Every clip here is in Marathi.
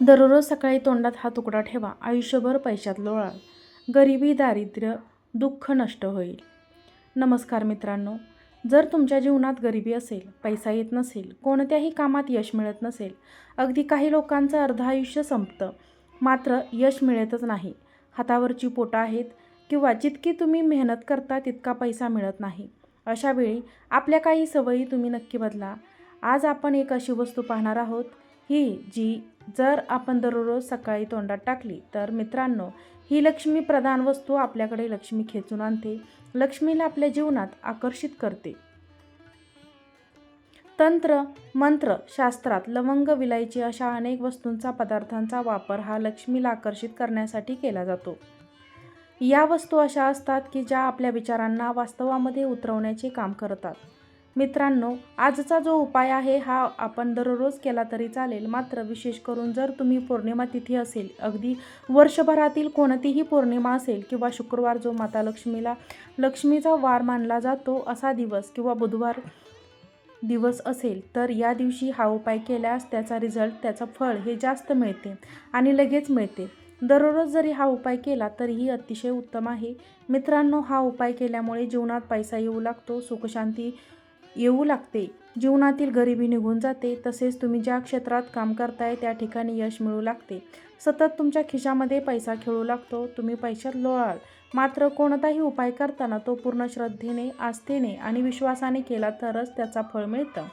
दररोज सकाळी तोंडात हा तुकडा ठेवा. आयुष्यभर पैशात लोळाल गरिबी दारिद्र्य दुःख नष्ट होईल. नमस्कार मित्रांनो. जर तुमच्या जीवनात गरिबी असेल पैसा येत नसेल कोणत्याही कामात यश मिळत नसेल अगदी काही लोकांचं अर्ध आयुष्य संपतं. मात्र यश मिळतच नाही. हातावरची पोटं आहेत किंवा जितकी तुम्ही मेहनत करता तितका पैसा मिळत नाही. अशा वेळी आपल्या काही सवयी तुम्ही नक्की बदला. आज आपण एक अशी वस्तू पाहणार आहोत. ही जी जर आपण दररोज सकाळी तोंडात टाकली तर मित्रांनो ही लक्ष्मी प्रधान वस्तू आपल्याकडे लक्ष्मी खेचून आणते. लक्ष्मीला आपल्या जीवनात आकर्षित करते. तंत्र मंत्र शास्त्रात लवंग विलायची अशा अनेक वस्तूंचा पदार्थांचा वापर हा लक्ष्मीला आकर्षित करण्यासाठी केला जातो. या वस्तू अशा असतात की ज्या आपल्या विचारांना वास्तवामध्ये उतरवण्याचे काम करतात. मित्रांनो आजचा जो उपाय आहे हा आपण दररोज केला तरी चालेल. मात्र विशेष करून जर तुम्ही पौर्णिमा तिथी असेल अगदी वर्षभरातील कोणतीही पौर्णिमा असेल किंवा शुक्रवार जो माता लक्ष्मीला लक्ष्मीचा वार मानला जातो असा दिवस किंवा बुधवार दिवस असेल तर या दिवशी हा उपाय केल्यास त्याचा रिझल्ट त्याचं फळ हे जास्त मिळते आणि लगेच मिळते. दररोज जरी हा उपाय केला तरीही अतिशय उत्तम आहे. मित्रांनो हा उपाय केल्यामुळे जीवनात पैसा येऊ लागतो सुखशांती येऊ लागते. जीवनातील गरिबी निघून जाते. तसेच तुम्ही ज्या क्षेत्रात काम करताय त्या ठिकाणी यश मिळू लागते. सतत तुमच्या खिशामध्ये पैसा खेळू लागतो. तुम्ही पैशात लोळाल. मात्र कोणताही उपाय करताना तो पूर्ण श्रद्धेने आस्थेने आणि विश्वासाने केला तरच त्याचा फळ मिळतं.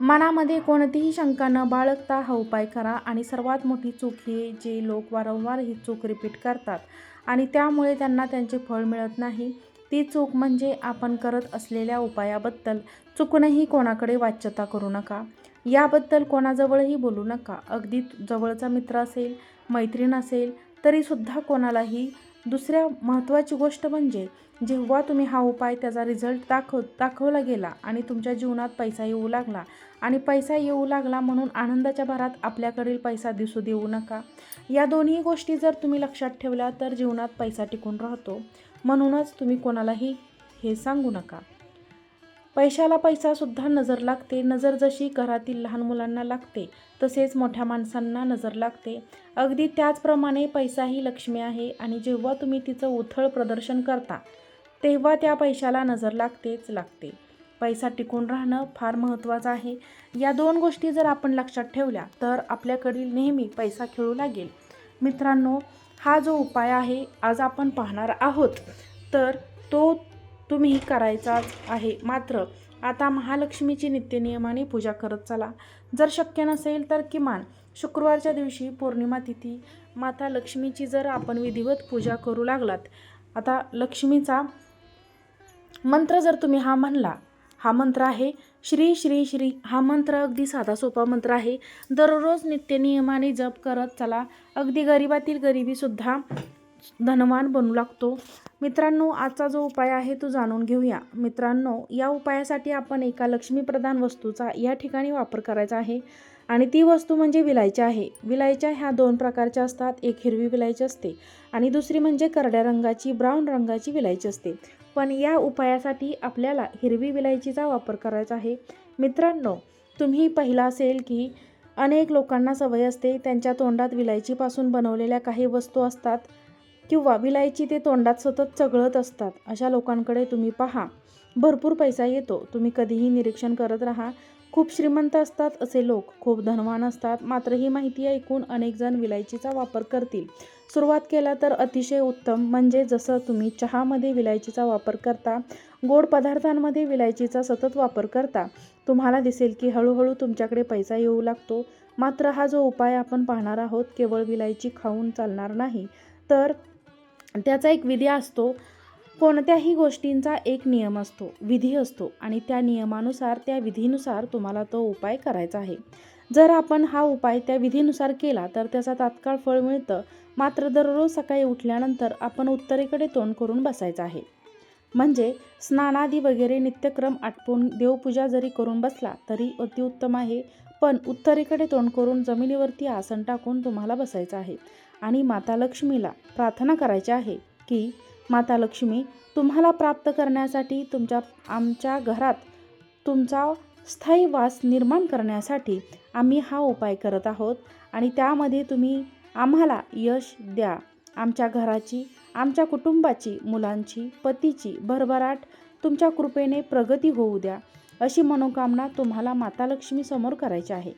मनामध्ये कोणतीही शंका न बाळगता हा उपाय करा आणि सर्वात मोठी चूक ही जे लोक वारंवार ही चूक रिपीट करतात आणि त्यामुळे त्यांना त्यांचे फळ मिळत नाही. ती चूक म्हणजे आपण करत असलेल्या उपायाबद्दल चुकूनही कोणाकडे वाच्यता करू नका. याबद्दल कोणाजवळही बोलू नका. अगदी जवळचा मित्र असेल मैत्रीण असेल तरीसुद्धा कोणालाही. दुसऱ्या महत्त्वाची गोष्ट म्हणजे जेव्हा तुम्ही हा उपाय त्याचा रिझल्ट दाखव दाखवला गेला आणि तुमच्या जीवनात पैसा येऊ लागला आणि पैसा येऊ लागला म्हणून आनंदाच्या भरात आपल्याकडील पैसा दिसू देऊ नका. या दोन्ही गोष्टी जर तुम्ही लक्षात ठेवल्या तर जीवनात पैसा टिकून राहतो. म्हणूनच तुम्ही कोणालाही हे सांगू नका. पैशाला पैसासुद्धा नजर लागते. नजर जशी घरातील लहान मुलांना लागते तसेच मोठ्या माणसांना नजर लागते. अगदी त्याचप्रमाणे पैसा ही लक्ष्मी आहे आणि जेव्हा तुम्ही तिचं उथळ प्रदर्शन करता तेव्हा त्या पैशाला नजर लागतेच लागते. पैसा टिकून राहणं फार महत्त्वाचं आहे. या दोन गोष्टी जर आपण लक्षात ठेवल्या तर आपल्याकडील नेहमी पैसा खेळू लागेल. मित्रांनो हा जो उपाय आहे आज आपण पाहणार आहोत. तर तो तुम्ही करायचाच आहे. मात्र आता महालक्ष्मीची नित्यनियमाने पूजा करत चला. जर शक्य नसेल तर किमान शुक्रवारच्या दिवशी पौर्णिमा तिथी माता लक्ष्मीची जर आपण विधिवत पूजा करू लागलात. आता लक्ष्मीचा मंत्र जर तुम्ही हा म्हणला हा मंत्र आहे श्री श्री श्री हा मंत्र अगदी साधा सोपा मंत्र आहे. दररोज नित्यनियमाने जप करत चला. अगदी गरिबातील गरिबीसुद्धा धनवान बनू लागतो. मित्रांनो आजचा जो उपाय आहे तो जाणून घेऊया. मित्रांनो या उपायासाठी आपण एका लक्ष्मीप्रधान वस्तूचा या ठिकाणी वापर करायचा आहे. आणि ती वस्तू म्हणजे विलायच्या आहे. विलायच्या ह्या दोन प्रकारच्या असतात. एक हिरवी विलायची असते आणि दुसरी म्हणजे करड्या रंगाची ब्राऊन रंगाची विलायची असते. पण या उपायासाठी आपल्याला हिरवी विलायचीचा वापर करायचा आहे. मित्रांनो तुम्ही पाहिलं असेल की अनेक लोकांना सवय असते त्यांच्या तोंडात विलायचीपासून बनवलेल्या काही वस्तू असतात किंवा विलायची ते तोंडात सतत चघळत असतात. अशा लोकांकडे तुम्ही पहा. भरपूर पैसा येतो. तुम्ही कधीही निरीक्षण करत राहा. खूप श्रीमंत असतात असे लोक खूप धनवान असतात. मात्र ही माहिती ऐकून अनेक जण विलायचीचा वापर करतील. सुरुवात केला तर अतिशय उत्तम म्हणजे जसं तुम्ही चहामध्ये विलायचीचा वापर करता गोड पदार्थांमध्ये विलायचीचा सतत वापर करता तुम्हाला दिसेल की हळूहळू तुमच्याकडे पैसा येऊ लागतो. मात्र हा जो उपाय आपण पाहणार आहोत केवळ विलायची खाऊन चालणार नाही. तर त्याचा एक विधी असतो कोणत्याही गोष्टींचा एक नियम असतो विधी असतो आणि त्या नियमानुसार त्या विधीनुसार तुम्हाला तो उपाय करायचा आहे. जर आपण हा उपाय त्या विधीनुसार केला तर त्याचा तात्काळ फळ मिळतं. मात्र दररोज सकाळी उठल्यानंतर आपण उत्तरेकडे तोंड करून बसायचं आहे. म्हणजे स्नानादी वगैरे नित्यक्रम आटपून देवपूजा जरी करून बसला तरी अतिउत्तम आहे. पण उत्तरेकडे तोंड करून जमिनीवरती आसन टाकून तुम्हाला बसायचं आहे. आणि माता लक्ष्मीला प्रार्थना करायची आहे की माता लक्ष्मी तुम्हाला प्राप्त करण्यासाठी तुमच्या आमच्या घरात तुमचा स्थायी वास निर्माण करण्यासाठी आम्ही हा उपाय करत आहोत आणि त्यामध्ये तुम्ही आम्हाला यश द्या. आमच्या घराची आमच्या कुटुंबाची मुलांची पतीची भरभराट तुमच्या कृपेने प्रगती होऊ द्या अशी मनोकामना तुम्हाला माता लक्ष्मी समोर करायची आहे.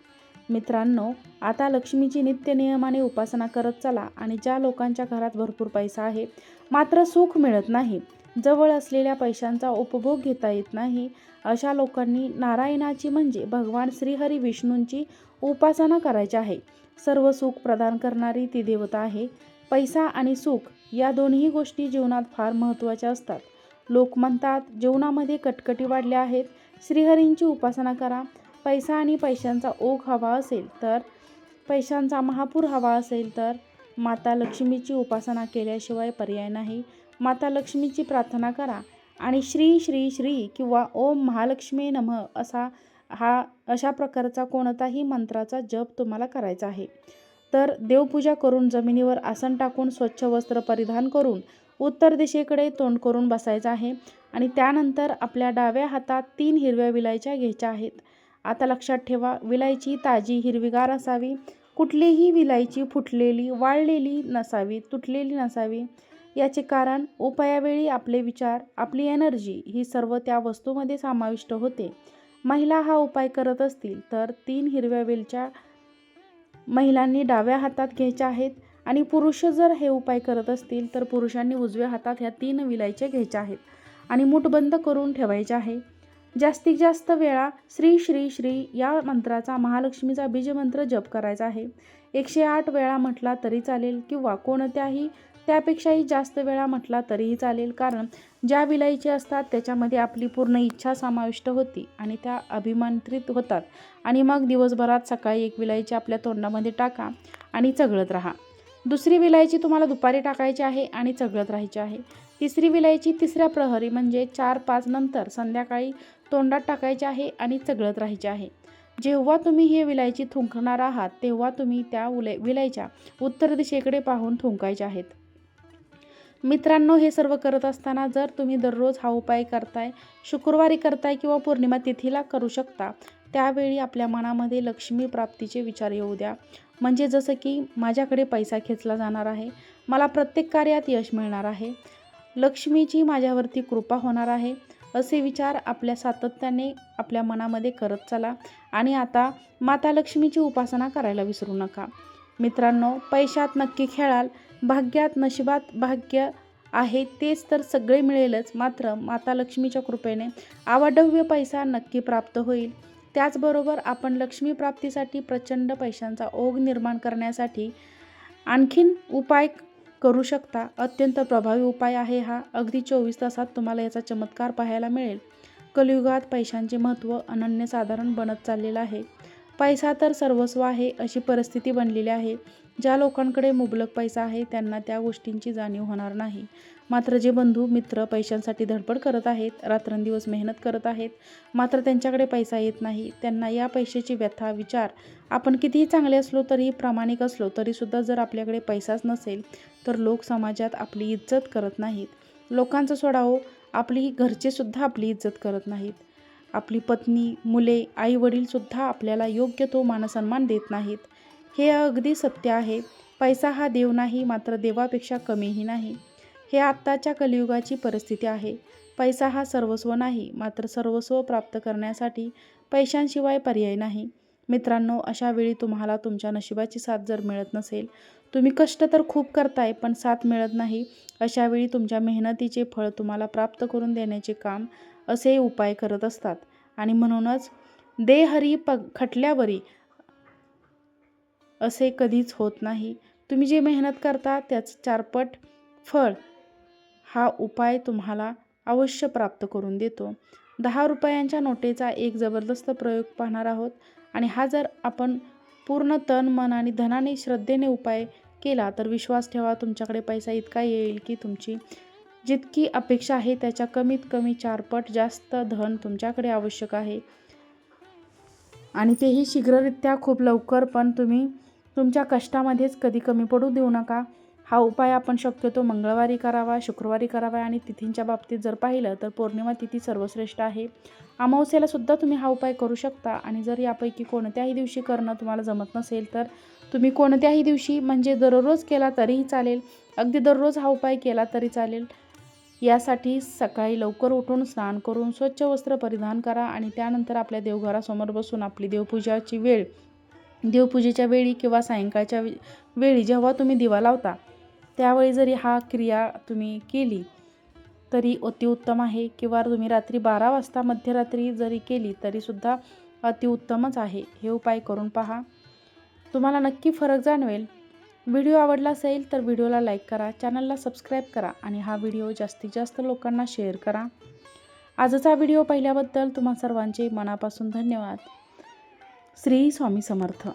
मित्रांनो आता लक्ष्मीची नित्य नियमाने उपासना करत चला आणि ज्या लोकांच्या घरात भरपूर पैसा आहे मात्र सुख मिळत नाही जवळ असलेल्या पैशांचा उपभोग घेता येत नाही अशा लोकांनी नारायणाची म्हणजे भगवान श्रीहरी विष्णूंची उपासना करायची आहे. सर्व सुख प्रदान करणारी ती देवता आहे. पैसा आणि सुख या दोन्ही गोष्टी जीवनात फार महत्त्वाच्या असतात. लोक म्हणतात जीवनामध्ये कटकटी वाढल्या आहेत. श्रीहरींची उपासना करा. पैसा आणि पैशांचा ओघ हवा असेल तर पैशांचा महापूर हवा असेल तर माता लक्ष्मीची उपासना केल्याशिवाय पर्याय नाही. माता लक्ष्मीची प्रार्थना करा आणि श्री श्री श्री किंवा ओम महालक्ष्मी नमः असा हा अशा प्रकारचा कोणताही मंत्राचा जप तुम्हाला करायचा आहे. तर देवपूजा करून जमिनीवर आसन टाकून स्वच्छ वस्त्र परिधान करून उत्तर दिशेकडे तोंड करून बसायचं आहे आणि त्यानंतर आपल्या डाव्या हातात तीन हिरव्या विलायच्या घ्यायच्या आहेत. आता लक्षात ठेवा विलायची ताजी हिरवीगार असावी. कुठलीही विलायची फुटलेली वाळलेली नसावी तुटलेली नसावी. याचे कारण उपायावेळी आपले विचार आपली एनर्जी ही सर्व त्या वस्तूमध्ये समाविष्ट होते. महिला हा उपाय करत असतील तर तीन हिरव्या वेलच्या महिलांनी डाव्या हातात घ्यायच्या आहेत आणि पुरुष जर हे उपाय करत असतील तर पुरुषांनी उजव्या हातात ह्या तीन विलायच्या घ्यायच्या आहेत आणि मूठबंद करून ठेवायचे आहे. जास्तीत जास्त वेळा श्री श्री श्री या मंत्राचा महालक्ष्मीचा बीजमंत्र जप करायचा आहे. एकशे आठ वेळा म्हटला तरी चालेल किंवा कोणत्याही त्यापेक्षाही जास्त वेळा म्हटला तरीही चालेल. कारण ज्या विलायची असतात त्याच्यामध्ये आपली पूर्ण इच्छा समाविष्ट होती आणि त्या अभिमंत्रित होतात. आणि मग दिवसभरात सकाळी एक विलायची आपल्या तोंडामध्ये टाका आणि चघळत राहा. दुसरी विलायची तुम्हाला दुपारी टाकायची आहे आणि चघळत राहायची आहे. तिसरी विलायची तिसऱ्या प्रहरी म्हणजे चार पाच नंतर संध्याकाळी तोंडात टाकायची आहे आणि चघळत राहायची आहे. जेव्हा तुम्ही हे विलायची थुंकणार आहात तेव्हा तुम्ही त्या उले विलायच्या उत्तर दिशेकडे पाहून थुंकायच्या आहेत. मित्रांनो हे सर्व करत असताना जर तुम्ही दररोज हा उपाय करताय शुक्रवारी करताय किंवा पौर्णिमा तिथीला करू शकता. त्यावेळी आपल्या मनामध्ये लक्ष्मी प्राप्तीचे विचार येऊ द्या. म्हणजे जसं की माझ्याकडे पैसा खेचला जाणार आहे मला प्रत्येक कार्यात यश मिळणार आहे. लक्ष्मीची माझ्यावरती कृपा होणार आहे असे विचार आपल्या सातत्याने आपल्या मनामध्ये करत चला आणि आता माता लक्ष्मीची उपासना करायला विसरू नका. मित्रांनो पैशात नक्की खेळाल भाग्यात नशिबात भाग्य आहे तेच तर सगळे मिळेलच मात्र माता लक्ष्मीच्या कृपेने आवाढव्य पैसा नक्की प्राप्त होईल. त्याचबरोबर आपण लक्ष्मी प्राप्तीसाठी प्रचंड पैशांचा ओघ निर्माण करण्यासाठी आणखीन उपाय करू शकता. अत्यंत प्रभावी उपाय आहे हा. अगदी चोवीस तासात तुम्हाला याचा चमत्कार पाहायला मिळेल. कलियुगात पैशांचे महत्त्व अनन्यसाधारण बनत चाललेलं आहे. पैसा तर सर्वस्व आहे अशी परिस्थिती बनलेली आहे. ज्या लोकांकडे मुबलक पैसा आहे त्यांना त्या गोष्टींची जाणीव होणार नाही. मात्र जे बंधू मित्र पैशांसाठी धडपड करत आहेत रात्रंदिवस मेहनत करत आहेत मात्र त्यांच्याकडे पैसा येत नाही त्यांना या पैशाची व्यथा विचार आपण कितीही चांगले असलो तरीही प्रामाणिक असलो तरीसुद्धा जर आपल्याकडे पैसाच नसेल तर लोक समाजात आपली इज्जत करत नाहीत. लोकांचं सोडावं आपली घरचेसुद्धा आपली इज्जत करत नाहीत. आपली पत्नी मुले आई वडीलसुद्धा आपल्याला योग्य तो मानसन्मान देत नाहीत. हे अगदी सत्य आहे. पैसा हा देव नाही मात्र देवापेक्षा कमीही नाही. हे आत्ताच्या कलियुगाची परिस्थिती आहे. पैसा हा सर्वस्व नाही मात्र सर्वस्व प्राप्त करण्यासाठी पैशांशिवाय पर्याय नाही. मित्रांनो अशा वेळी तुम्हाला तुमच्या नशिबाची साथ जर मिळत नसेल तुम्ही कष्ट तर खूप करताय पण साथ मिळत नाही अशा वेळी तुमच्या मेहनतीचे फळ तुम्हाला प्राप्त करून देण्याचे काम असे उपाय करत असतात. आणि म्हणूनच देहरी प खटल्यावरी असे कधीच होत नाही. तुम्ही जे मेहनत करता त्याचं चारपट फळ हा उपाय तुम्हाला अवश्य प्राप्त करून देतो. दहा रुपयांच्या नोटेचा एक जबरदस्त प्रयोग पाहणार आहोत आणि हा जर आपण पूर्ण तन मन आणि धनाने श्रद्धेने उपाय केला तर विश्वास ठेवा तुमच्याकडे पैसा इतका येईल की तुमची जितकी अपेक्षा आहे त्याच्या कमीत कमी चारपट जास्त धन तुमच्याकडे आवश्यक आहे. आणि तेही शीघ्ररित्या खूप लवकर पण तुम्ही तुमच्या कष्टामध्येच कधी कमी पडू देऊ नका. हा उपाय आपण शक्यतो मंगळवारी करावा शुक्रवारी करावा आणि तिथींच्या बाबतीत जर पाहिलं तर पौर्णिमा तिथी सर्वश्रेष्ठ आहे. अमावस्येलासुद्धा तुम्ही हा उपाय करू शकता आणि जर यापैकी कोणत्याही दिवशी करणं तुम्हाला जमत नसेल तर तुम्ही कोणत्याही दिवशी म्हणजे दररोज केला तरीही चालेल. अगदी दररोज हा उपाय केला तरी चालेल. यासाठी सकाळी लवकर उठून स्नान करून स्वच्छ वस्त्र परिधान करा आणि त्यानंतर आपल्या देवघरासमोर बसून आपली देवपूजाची वेळ देवपूजेच्या वेळी किंवा सायंकाळच्या वे- वेळी जेव्हा तुम्ही दिवा लावता त्यावेळी जरी हा क्रिया तुम्ही केली तरी अतिउत्तम आहे किंवा तुम्ही रात्री बारा वाजता मध्यरात्री जरी केली तरीसुद्धा अतिउत्तमच आहे. हे उपाय करून पहा. तुम्हाला नक्की फरक जाणवेल. व्हिडिओ आवडला असेल तर व्हिडिओला लाईक करा चॅनलला सबस्क्राईब करा आणि हा व्हिडिओ जास्तीत जास्त लोकांना शेअर करा. आजचा व्हिडिओ पाहिल्याबद्दल तुम्हा सर्वांचे मनापासून धन्यवाद. श्री स्वामी समर्थ.